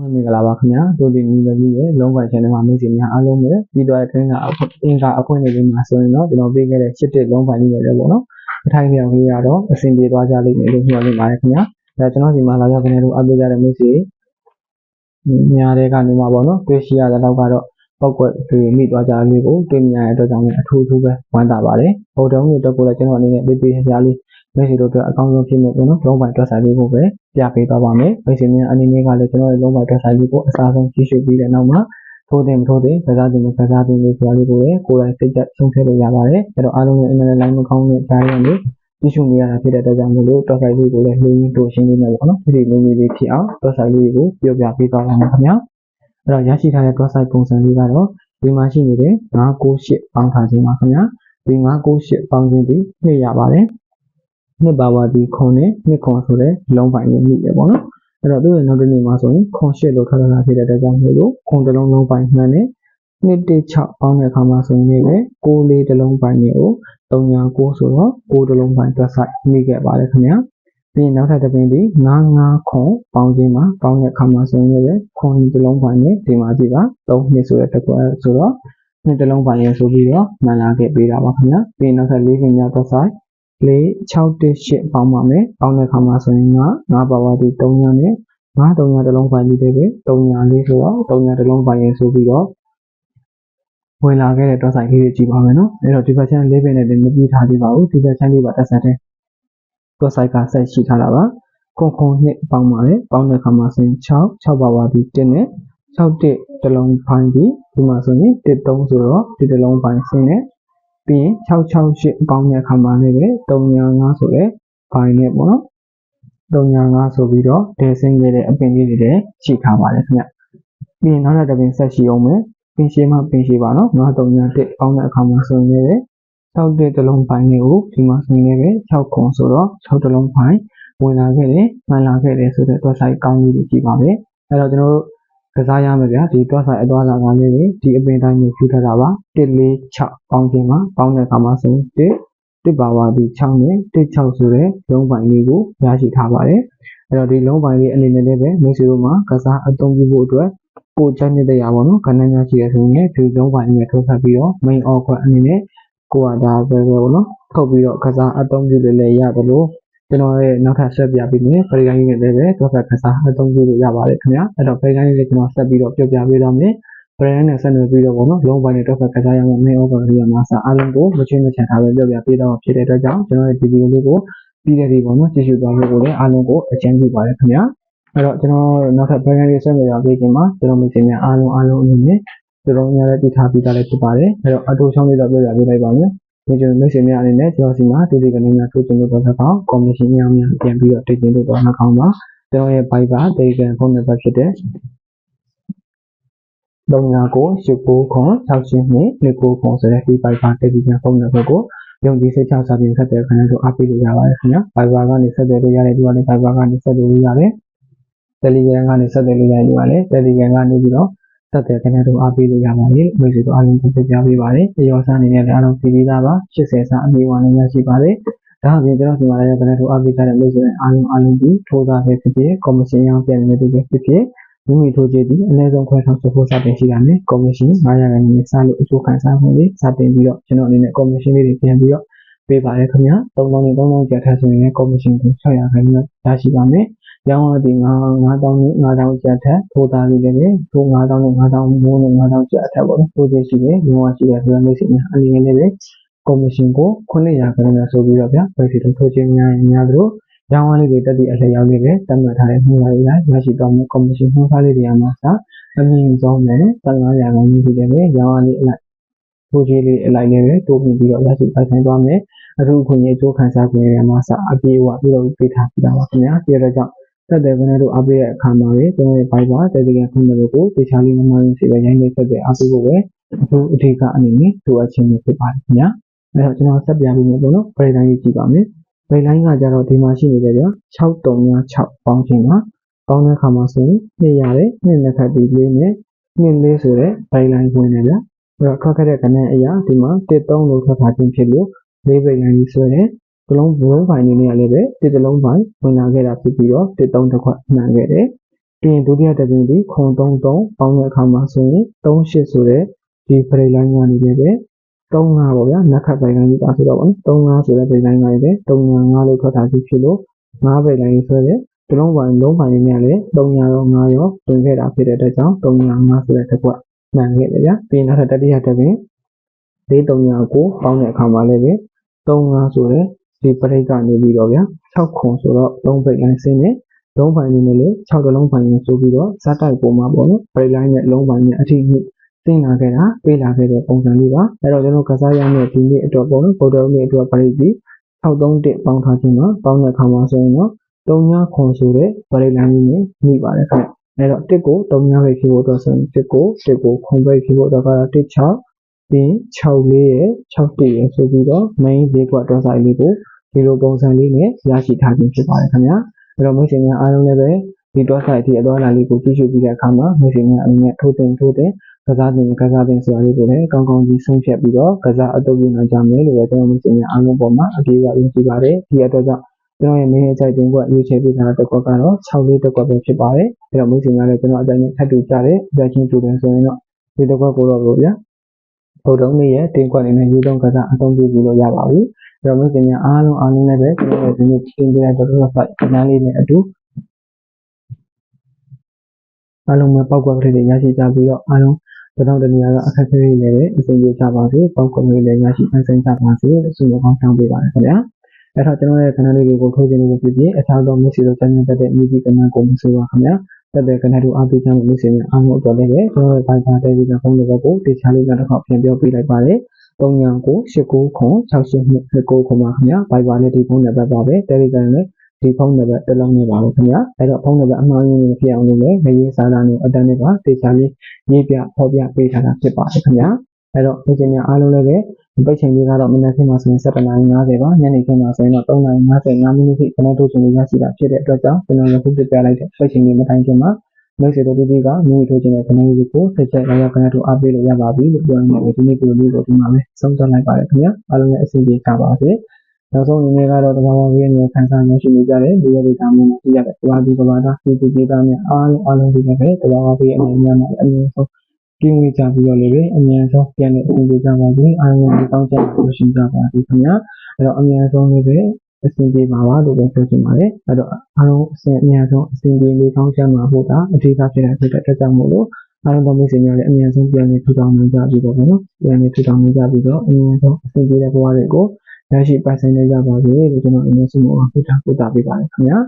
မင်္ဂလာပါခင်ဗျာတို့ဒီညီမကြီးရဲ့လုံးပိုင် channel မှာမိတ်ဆွေများအားလုံးပဲပြီးတော့အခင်းကအဖွင့်အင်္ဂါအဖွင့်နေလေးမှာဆိုရင်တော့ကျွန်တော်ပေးခဲ့တဲ့7တစ်လုံးပိုင်လေးတွေလည်းပေါ့နော်အထိုင်ပြောင်လေးရတော့အဆင်ပြေသွားကြလိမ့်မယ်လို့မျှော်လင့်ပါတယ်ခင်ဗျာအဲကျွန်တော်ဒီမှာလာရောက်ကနေတော့အပ်ပေးကြတဲ့မိတ်ဆွေများတဲ့ကနေမှာပေါ့နော်တွေ့ရှိရတဲ့တော့ကတော့ ပောက်ကွက်တွေမိသွားကြလေးကိုတွေ့မြင်ရတဲ့အတွက်ကြောင့်လည်းအထူးထူးပဲဝမ်းသာပါတယ်ဟိုတုန်းကတော့ကိုလည်းကျွန်တော်အနေနဲ့ပေးပေးရလေးမိတ်ဆွေတို့အတွက်အကောင်းဆုံးဖြစ်မယ်ပေါ့နော်လုံးပိုင်တွက်ဆိုင်လေးကိုပဲပြပေးသွားပါမယ်မိတ်ဆွေများအနေနဲ့ကလည်းကျွန်တော်ရဲ့လုံးပိုင်တွက်ဆိုင်လေးကိုအစားဆုံးကြည့်ရှုပြီးတဲ့နောက်မှာထိုးတယ်မထိုးတယ်ကစားတယ်မကစားတယ်လို့ပြောလေးကိုလည်းကိုယ်တိုင်စိတ်သက်ဆုံးဖြတ်လို့ရပါတယ်အဲ့တော့အားလုံးရဲ့ internet line မကောင်းတဲ့ကြားရနေကြည့်ရှုနေရတာဖြစ်တဲ့အတွက်ကြောင့်မလို့တွက်ဆိုင်လေးကိုလည်းလူရင်းတို့ရှင်းနေမယ်ပေါ့နော်ဒီလိုမျိုးလေးဖြစ်အောင်တွက်ဆိုင်လေးကိုပြောပြပေးသွားပါမယ်ခင်ဗျာ အဲ့တော့ရရှိထားတဲ့တွက်ဆိုင်ပုံစံလေးကတော့ဒီမှာရှိနေတဲ့998ပေါင်းထားခြင်းပါခင်ဗျာဒီ998ပေါင်းခြင်းဒီနှစ်ရပါတယ်နှစ်ပါဝါဒီခွန်နဲ့နှစ်ခွန်ဆိုတဲ့လုံးပိုင်နဲ့မိတယ်ပေါ့နော်အဲ့တော့သူ့ရဲ့နောက်တစ်နေ့မှာဆိုရင်ခွန်ရှစ်လို့ထားတာဖြစ်တဲ့အတွက်ကြောင့်မို့လို့ခွန်တစ်လုံးလုံးပိုင်မှန်နဲ့နှစ်တစ်6ပေါင်းတဲ့အခါမှာဆိုရင်လည်း6လေးတစ်လုံးပိုင်နဲ့ကို39ဆိုတော့6တစ်လုံးပိုင်တွက်ဆိုင်မိခဲ့ပါတယ်ခင်ဗျာ ပြီးရင်နောက်ထပ်တစ်ပင်ဒီ99ခွန်ပေါင်းခြင်းမှာပေါင်းတဲ့အခါမှာဆိုရင်လည်းခွန်တစ်လုံးပိုင်နဲ့ဒီမှာကြည့်ပါ3နှစ်ဆိုတဲ့တစ်ခွက်ဆိုတော့နှစ်တစ်လုံးပိုင်ရဆိုပြီးတော့မှန်လာခဲ့ပေးတာပါခင်ဗျာပြီးရင်နောက်ထပ်၄ပင်မြောက်တွက်ဆိုင်4 6 1 8ပေါင်းပါမယ်ပေါင်းတဲ့အခါမှာဆိုရင်က9ပါဝါဒီ3ညနဲ့9 3ညတစ်လုံးပိုင်ပြီးတဲ့ပဲ3ညလေးဆိုတော့3ညတစ်လုံးပိုင်ရဆိုပြီးတော့ဝင်လာခဲ့တဲ့တွက်ဆိုင်လေးတွေကြည့်ပါမယ်နော်အဲ့တော့ဒီဘက်ချမ်း၄ပင်နဲ့တင်မပြီးထားသေးပါဘူးဒီဘက်ချမ်းလေးပါတက်ဆက်တဲ့ တွက်ဆိုင်ကဆက်ရှိထားတာပါခွန်ခွန်နှစ်ပေါင်းပါလေပေါင်းတဲ့အခါမှာဆိုရင်6 6ပါဝါဒီ1နဲ့6တစ်တစ်လုံးပိုင်းပြီးဒီမှာဆိုရင်1 3ဆိုတော့ဒီတစ်လုံးပိုင်းဆင်းနဲ့ပြီးရင်668ပေါင်းတဲ့အခါမှာလည်း395ဆိုတဲ့ဘိုင်းနဲ့ပေါ့နော်395ဆိုပြီးတော့ဒဲဆင်းခဲ့တဲ့အပင်လေးတွေလည်းရှိထားပါတယ်ခင်ဗျပြီးရင်နောက်တစ်ပင်ဆက်ရှိအောင်မယ်ပင်ရှင်းမှပင်ရှင်းပါနော်931ပေါင်းတဲ့အခါမှာဆိုရင်လည်း 6တဲ့တလုံးပိုင်းလေးကိုဒီမှာဆိုရင်လည်း6ခွန်ဆိုတော့6တလုံးပိုင်းဝင်လာခဲ့တယ်မှန်လာခဲ့တယ်ဆိုတဲ့တွက်ဆိုင်ကောင်းကြီးတွေကြည့်ပါမယ်အဲ့တော့ကျွန်တော်တို့ကစားရမယ်ဗျာဒီတွက်ဆိုင်အသွားလာကလေးတွေဒီအပင်တိုင်းကိုဖြူထားတာပါ1 4 6ပေါင်းခြင်းမှာပေါင်းတဲ့အခါမှာဆိုရင်1တစ်ပါဝါဒီ6နဲ့16ဆိုတဲ့လုံးပိုင်လေးကိုရရှိထားပါတယ်အဲ့တော့ဒီလုံးပိုင်လေးအနေနဲ့လည်းပဲမိတ်ဆွေတို့မှာကစားအသုံးပြုဖို့အတွက်ကိုချမ်းနေတဲ့ရပါတော့ခဏညာရှိရဆိုရင်ဒီလုံးပိုင်လေးထုတ်ဖက်ပြီးတော့ main offer အနေနဲ့ ကိုကဒါပဲပဲပေါ့နော်ထုတ်ပြီးတော့ကစားအသုံးပြုလို့လည်းရတယ်လို့ကျွန်တော်ရဲ့နောက်ထပ်ဆက်ပြပေးမယ်ပရိကိုင်းလေးလည်းပဲတော့ဖက်ကစားအသုံးပြုလို့ရပါတယ်ခင်ဗျာအဲ့တော့ပရိကိုင်းလေးကျွန်တော်ဆက်ပြီးတော့ပြောပြပေးတော့မယ် brand နဲ့ဆက်နွယ်ပြီးတော့ပေါ့နော်လုံးပိုင်းနဲ့တော့ဖက်ကစားရမယ့် main offer လေးရမှာစအားလုံးကိုမချွင်းမချန်ထားပဲပြောပြပေးတော့ဖြစ်တဲ့အတွက်ကြောင့်ကျွန်တော်ရဲ့ဒီဗီဒီယိုလေးကိုပြီးတဲ့ဒီပေါ့နော်ကြည့်ရှုသွားဖို့ကိုလည်းအားလုံးကိုအကြံပြုပါတယ်ခင်ဗျာအဲ့တော့ကျွန်တော်နောက်ထပ် brand လေးဆက်နွယ်ရပေးခြင်းမှာကျွန်တော်မိတ်ဆွေများအားလုံးအားလုံးအနေနဲ့ ကျွန်တော်များလည်းတည်ထားပြီးသားလည်းဖြစ်ပါတယ်အဲ့တော့အတူချောင်းလေးတော့ပြောပြပေးလိုက်ပါမယ်ဒီကျွန်တော်မိတ်ဆွေများအနေနဲ့ကျွန်တော်စီမှာတူတီကနေများထိုးချင်လို့တော့ကောင်း commission များများပြန်ပြီးတော့တည်ခြင်းလို့တော့နှကောင်းပါကျွန်တော်ရဲ့ Viber Telegram ဖုန်းနံပါတ်ဖြစ်တဲ့39989692ခွန်ဆိုတဲ့ဒီ Viber Telegram ဖုန်းနံပါတ်ကိုယုံကြည်စိတ်ချစာပြင်ဆက်တဲ့ခဏတို့အားပေးလို့ရပါတယ်ခင်ဗျာ Viber ကနေဆက်သွယ်လို့ရတယ်ဒီကနေ့ Viber ကနေဆက်သွယ်လို့ရတယ် Telegram ကနေဆက်သွယ်လို့ရတယ်ဒီကနေ့ Telegram ကနေပြီးတော့ ဆက်သွယ်ခဏတို့အားပေးလို့ရပါတယ်မိတ်ဆွေတို့အားလုံးကိုပြပြပေးပါတယ်အယောစားအနေနဲ့လည်းအားလုံးပြည်ပြီးသားပါ80စာအမေဝါနဲ့ရရှိပါတယ်ဒါအပြင်ကျွန်တော်ဒီမှာလည်းခဏတို့အားပေးကြတဲ့မိတ်ဆွေအားလုံးအားလုံးဒီထိုးသားပဲဖြစ်ဖြစ်ကော်မရှင်ရောပြန်နေတယ်ဖြစ်ဖြစ်မိမိထိုးကြည့်ပြီးအနည်းဆုံးခွဲထောင်စဖို့စတင်ရှိတာနဲ့ကော်မရှင်900ခန်းနဲ့စလို့အကျိုးခံစားမှုတွေစတင်ပြီးတော့ကျွန်တော်အနေနဲ့ကော်မရှင်လေးတွေပြန်ပြီးတော့ပေးပါတယ်ခင်ဗျာ3000နဲ့3000ကျပ်ထပ်ဆိုရင်ကော်မရှင်ကို600ခန်းနဲ့ရရှိပါမယ် ရောင်းရတဲ့9000နဲ့9000ကျပ်ထက်ထိုးသားလေးတွေထိုး9000နဲ့9000မိုးနဲ့9000ကျပ်ထက်ပေါ့နော်ထိုးကြည့်ရှိတယ်ရုံးရှိတယ်ဆိုတော့မိတ်ဆွေများအနေနဲ့လည်းကော်မရှင်ကို900ခန်းနဲ့ဆိုပြီးတော့ဗျာဘယ်စီတော့ထိုးခြင်းများရင်များတို့ရောင်းဝါးလေးတွေတက်သည့်အလျောက်လေးတွေတတ်မှတ်ထားတဲ့နှုန်းလိုက်ရရရှိသွားမှုကော်မရှင်နှုန်းထားလေးတွေမှာစအမြင့်ဆုံးနဲ့15ရာခိုင်နှုန်းရှိတယ်ပဲရောင်းဝါးလေးအလိုက်ထိုးကြီးလေးအလိုက်လေးတွေတိုးပြီးပြီးတော့ရရှိပိုင်ဆိုင်သွားမယ်အထူးအခွင့်အရေးအကျိုးခံစား권တွေမှာစအပြေအဝပြုလုပ်ပေးထားပြီးသားပါခင်ဗျာဒီတော့ကြောင့် ဆက်တဲ့ကနေတို့အားပေးတဲ့အခါမှာပဲကျွန်တော်ရဲ့ Viber Telegram ဖုန်းနံပါတ်ကိုတခြားလေးနံပါတ်ရင်းစီပဲရိုင်းနေဆက်တဲ့အားပေးဖို့ပဲအထူးအထူးကအနေနဲ့လိုအပ်ခြင်းဖြစ်ပါတယ်ခင်ဗျာအဲ့တော့ကျွန်တော်ဆက်ပြပေးမယ်ပေါ့နော်ပရိသတ်ကြီးကြည့်ပါမယ်ဗိတ်လိုင်းကကြတော့ဒီမှာရှိနေတယ်ဗျာ6396ပေါင်းခြင်းပါပေါင်းတဲ့အခါမှာဆိုရင်နှစ်ရတယ်နှစ်နှစ်ခတ်ဒီလေးနဲ့နှစ်လေးဆိုတဲ့ဗိတ်လိုင်းဝင်နေဗျာအဲ့တော့ထွက်ခဲ့တဲ့ကဏ္ဍအရာဒီမှာ13လို့ထွက်ထားခြင်းဖြစ်လို့လေးဗိတ်လိုင်းကြီးဆိုတဲ့ တလုံးဘုံပိုင်းနေနေရလည်းပဲတစ်တလုံးပိုင်းဝင်လာခဲ့တာဖြစ်ပြီးတော့13တစ်ခွက်မှန်ခဲ့တယ်ပြီးရင်ဒုတိယတစ်ပင်ဒီခွန်33ပေါင်းတဲ့အခါမှာဆိုရင်38ဆိုတဲ့ဒီပရိလိုင်းကနေလည်းပဲ35ပေါ့ဗျာနက်ခတ်ပရိလိုင်းကြီးပါဆိုတော့ဗောနော်35ဆိုတဲ့ပရိလိုင်းကနေလည်း35လို့ထွက်ထားပြီးဖြစ်လို့5ပရိလိုင်းဆွဲတဲ့တလုံးပိုင်းလုံးပိုင်းရင်းနဲ့လည်း300ရော5ရောတွင်ခဲ့တာဖြစ်တဲ့အတွက်ကြောင့်305ဆိုတဲ့တစ်ခွက်မှန်ခဲ့တယ်ဗျာပြီးရင်နောက်ထပ်တတိယတစ်ပင်4300ကိုပေါင်းတဲ့အခါမှာလည်းပဲ35ဆိုတဲ့ ဒီပရိတ်ကနေပြီးတော့ဗျာ6ခွန်ဆိုတော့3ပိတ်လိုင်းဆင်းနဲ့လုံးပိုင်းနေနဲ့လေ6တလုံးပိုင်းရင်ဆိုပြီးတော့ဇက်တိုက်ပုံမှာပေါ့နော်ပရိတ်လိုင်းနဲ့လုံးပိုင်းနဲ့အထိမြင့်သင်လာခဲ့တာပေးလာခဲ့တဲ့ပုံစံလေးပါအဲ့တော့ကျွန်တော်ကစားရမယ့်ဒီနေ့အတွက်ပေါ့နော်ဗုဒ္ဓနေ့အတွက်ပရိတ်ပြီး631ပေါင်းထားခြင်းမှာပေါင်းတဲ့အခါမှာဆိုရင်တော့3ခွန်ဆိုတဲ့ပရိတ်လိုင်းကြီးနဲ့မိပါတယ်ခင်ဗျအဲ့တော့တစ်ကို3ပဲဖြစ်ဖို့အတွက်ဆိုရင်တစ်ကိုတစ်ကိုခွန်ပဲဖြစ်ဖို့အတွက်ကတော့1 6ပြီး6လေးရယ်6တိရယ်ဆိုပြီးတော့ main လေးကွက်တော့ဆိုင်လေးကို ဒီလိုပုံစံလေးနဲ့ရရှိထားခြင်းဖြစ်ပါတယ်ခင်ဗျာအဲ့တော့မိတ်ဆွေများအားလုံးလည်းပဲဒီတော့ဆိုင်ဒီအသွားလာလေးကိုကြည့်ရှုပြီးတဲ့အခါမှာမိတ်ဆွေများအနေနဲ့ထိုးတင်ထိုးတင်ကစားတင်ကစားတင်ဆိုတာလေးကိုလည်းကောင်းကောင်းကြီးဆုံးဖြတ်ပြီးတော့ကစားအတုပ်ယူနိုင်ကြမယ်လို့ပဲကျွန်တော်မိတ်ဆွေများအားလုံးပေါ်မှာအပြေအဝယုံကြည်ပါတယ်ဒီအတွက်ကြောင့်ကျွန်တော်ရဲ့မင်းရဲ့ကြိုက်တင်ကွက်ရွေးချယ်ပေးထားတဲ့ကွက်ကတော့6လေးတစ်ကွက်ပဲဖြစ်ပါတယ်အဲ့တော့မိတ်ဆွေများလည်းကျွန်တော်အတိုင်းနဲ့ထပ်တူကြတဲ့အကြချင်းတူတယ်ဆိုရင်တော့ဒီတစ်ကွက်ကိုတော့လို့ဗျာဗုဒ္ဓနေ့ရဲ့တင်ကွက်အနေနဲ့ယူသုံးကစားအသုံးပြုပြီးလို့ရပါပြီ အဲ့တော့မိတ်ဆွေများအားလုံးအားလုံးလည်းပဲကျွန်တော်ရဲ့ဒီနေ့တင်ပြတဲ့တော့ site ခဏလေးနဲ့အတူအားလုံးပဲပောက်ကွက်ကလေးတွေရရှိကြပြီးတော့အားလုံးကျွန်တော်တို့နေရာကအခက်အခဲတွေလည်းအဆင်ပြေကြပါစေပောက်ကွက်လေးလည်းရရှိနိုင်ဆိုင်ကြပါစေလို့ဆုမကောင်းတောင်းပေးပါတယ်ခင်ဗျာအဲ့တော့ကျွန်တော်ရဲ့ခဏလေးတွေကိုထိုးခြင်းလို့ဖြစ်ဖြစ်အခြားသောမရှိလို့ကျန်တဲ့တဲ့မြည်ကြီးကဏ္ဍကိုမဆိုပါခင်ဗျာတက်တဲ့ကဏ္ဍတို့အားပေးကြမှုမရှိရင်အားလုံးအတွက်လည်းပဲကျွန်တော်ရဲ့ Viber တဲ့ဒီကဖုန်းနံပါတ်ကိုတေချာလေးတစ်ခေါက်ပြန်ပြောပြလိုက်ပါတယ် 39 89ခွန်682 9ခွန်ပါခင်ဗျာ Viber နဲ့ဒီဖုန်းနံပါတ်ပါပဲ Telegram နဲ့ဒီဖုန်းနံပါတ်တစ်လုံးနဲ့ပါလို့ခင်ဗျာအဲ့တော့ဖုန်းနံပါတ်အမှားကြီးနေဖြစ်အောင်လို့လည်းငရေးစာသားနဲ့အတန်းနဲ့ပါတေချာလေးရေးပြဖော်ပြပေးထားတာဖြစ်ပါတယ်ခင်ဗျာအဲ့တော့ဒီချိန်များအားလုံးလည်းပဲပိတ်ချိန်လေးကတော့မနက်ခင်းမှာဆိုရင်7:50ပါညနေခင်းမှာဆိုရင်တော့3:55မိနစ်ထိခဏတို့ချိန်လေးရရှိတာဖြစ်တဲ့အတွက်ကြောင့်ကျွန်တော်တို့ပြပြလိုက်တဲ့ပိတ်ချိန်လေးမတိုင်းခင်မှာ မိတ်ဆွေတို့ဒီကမိမိတို့ချင်းတဲ့ခဏလေးကိုစိတ်ချက်လောက်ရောက်ခဏတို့အားပေးလို့ရပါပြီလို့ပြောနေတယ်ဒီနေ့ဒီလိုလေးကိုဒီမှာပဲဆုံးသတ်လိုက်ပါတယ်ခင်ဗျာအားလုံးလည်းအဆင်ပြေကြပါစေနောက်ဆုံးအနေနဲ့ကတော့တဘာဝဘေးနဲ့ခံစားရရှိနေကြတဲ့ဒီရတဲ့တာမျိုးနဲ့ကြည့်ရတဲ့ဘာဒီကဘာသာဒီဒီဒေတာနဲ့အားလုံးအားလုံးဒီလည်းပဲတဘာဝဘေးအနေနဲ့အမြင်ဆုံးပြင်းဝေးကြပြီးတော့လည်းအမြန်ဆုံးပြန်နေအဆင်ပြေကြပါစေအားလုံးဒီကောင်းချင်လို့ရှိကြပါစေခင်ဗျာအဲ့တော့အမြန်ဆုံးလေးပဲ အဆင်ပြေပါပါလို့ပဲပြောချင်ပါတယ်အဲ့တော့အားလုံးအဆင်အမြန်ဆုံးအဆင်ပြေလေးကောင်းချမ်းပါဖို့ကအဓိကဖြစ်တဲ့ဖြစ်တဲ့အတွက်ကြောင့်မို့လို့အားလုံးသောမိတ်ဆွေများလည်းအမြန်ဆုံးပြန်နေထူထောင်နိုင်ကြပြီးတော့ဗောနော်ပြန်နေထူထောင်နိုင်ကြပြီးတော့အမြန်ဆုံးအဆင်ပြေတဲ့ဘဝတွေကိုရရှိပိုင်ဆိုင်နိုင်ကြပါစေလို့ကျွန်တော်အမြဲဆုံးပြောတာပို့တာပေးပါတယ်ခင်ဗျာ